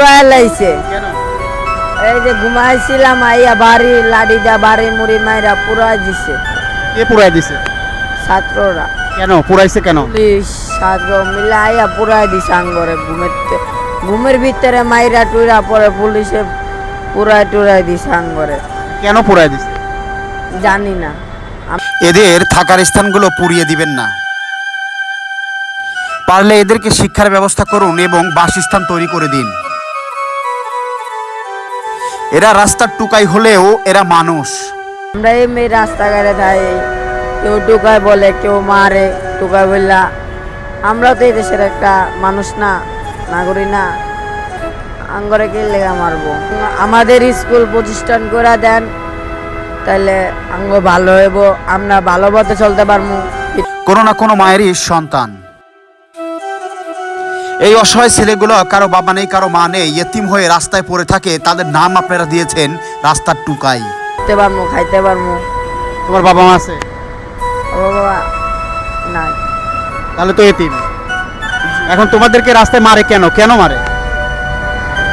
লাইছে এই যে ঘুমাইছিলাম আইয়া বাড়ি লাড়ি দা বাড়ি মুড়ি মাইরা পুরাই দিছে। কে পুরাই দিছে? ছাত্ররা। কেন? পুরাইছে কেন? পুলিশ ছাত্র মিলে আইয়া পুরাই দিছে আঙ্গরে ঘুমের ঘুমের ভিতরে মাইরা টুইরা পরে পুলিশে পুরাই টুরাই দিছে আঙ্গরে। কেন পুরাই দিছে? জানি না। এদের থাকার স্থানগুলো পুড়িয়ে দিবেন না। পারলে এদেরকে শিক্ষার ব্যবস্থা করুন এবং বাসস্থান তৈরি করে দিন। এরা রাস্তার টুকাই হলেও এরা মানুষ। আমরা এই মেয়ে রাস্তাঘাটে থাই কেউ টুকায় বলে কেউ মারে টুকায় বললা আমরা তো এই দেশের একটা মানুষ না নাগরিক না আঙ্গরে কে লেগা মারবো? আমাদের স্কুল প্রতিষ্ঠান করে দেন তাহলে আঙ্গ ভালো হইব আমরা ভালো পথে চলতে পারব। কোনো না কোনো মায়েরই সন্তান। এই অসহায় ছেলেগুলো কারও বাবা নেই কারও মা নেই এতিম হয়ে রাস্তায় পড়ে থাকে তাদের নাম আপনারা দিয়েছেন রাস্তার টুকাই। খেতে পারব খাইতে পারব। তোমার বাবা মা আছে? ও বাবা নাই। তাহলে তো এতিম। এখন তোমাদেরকে রাস্তায় মারে কেন? কেন মারে?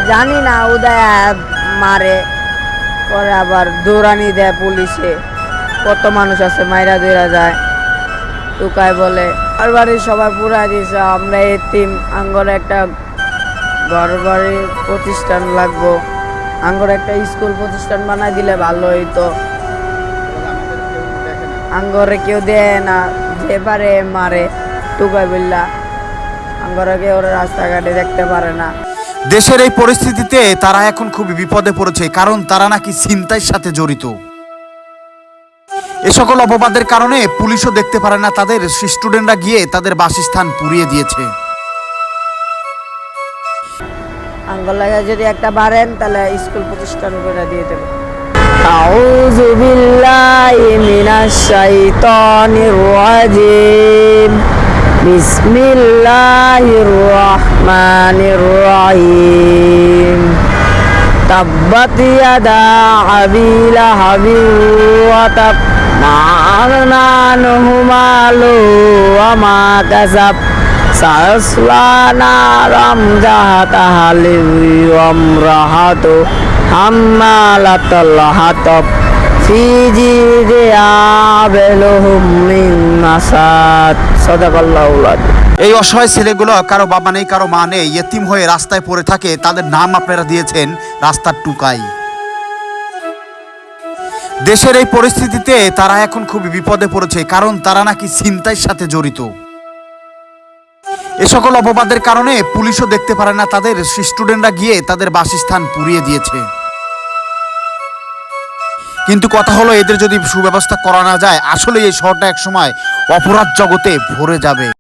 জানি না উদয় মারে পরে আবার দৌড়ানি দেয় পুলিশে। কত মানুষ আছে মাইরা দৌড়া যায়। টুকায় বলে আর বাড়ির সবাই পুরা দিয়েছে আমরা এতিম আঙ্গর একটা ঘর বাড়ি প্রতিষ্ঠান লাগবো। আঙ্গর একটা স্কুল প্রতিষ্ঠান বানাই দিলে ভালো হইতো। আঙ্গরে কেউ দেয় না, যে পারে মারে, টুকায় বললা আঙ্গরে কেউ রাস্তাঘাটে দেখতে পারে না। দেশের এই পরিস্থিতিতে তারা এখন খুবই বিপদে পড়েছে, কারণ তারা নাকি ছিনতাইয়ের সাথে জড়িত। এ সকল অপবাদের কারণে পুলিশও দেখতে পারে না তাদের। স্টুডেন্টরা গিয়ে তাদের বাসস্থান পুড়িয়ে দিয়েছে। আঙ্গুল লাগা যদি একটা বাড়েন তাহলে স্কুল প্রতিষ্ঠান করে দিয়ে দেবে। আউযু বিল্লাহি মিনাশ শাইতানির রাজিম। বিসমিল্লাহির রহমানির রহিম। তাব্বাত ইয়াদা আবি লাহাবিন ওয়া তাব মা আগনা আনহু মালু ওয়া মা কাসাব সায়সলা নারাম জাহাতাহা লিওয়ামরাহাতু হাম্মালাতাল হাতাব। ফি জিদিহা বেলহুম মিন মাসাদ। সাদাকাল্লাহুল আযীম এই অসহায় ছেলেগুলো কারও বাবা নেই, কারও মা নেই, এতিম হয়ে রাস্তায় পড়ে থাকে, তাদের নাম আপনারা দিয়েছেন রাস্তার টুকাই। দেশের এই পরিস্থিতিতে তারা এখন খুবই বিপদে পড়েছে, কারণ তারা নাকি ছিনতাইয়ের সাথে জড়িত। এ সকল অপবাদের কারণে পুলিশও দেখতে পারে না তাদের স্টুডেন্টরা গিয়ে তাদের বাসস্থান পুড়িয়ে দিয়েছে। কিন্তু কথা হলো, এদের যদি সুব্যবস্থা করা না যায় আসলে এই শহরটা একসময় অপরাধ জগতে ভরে যাবে।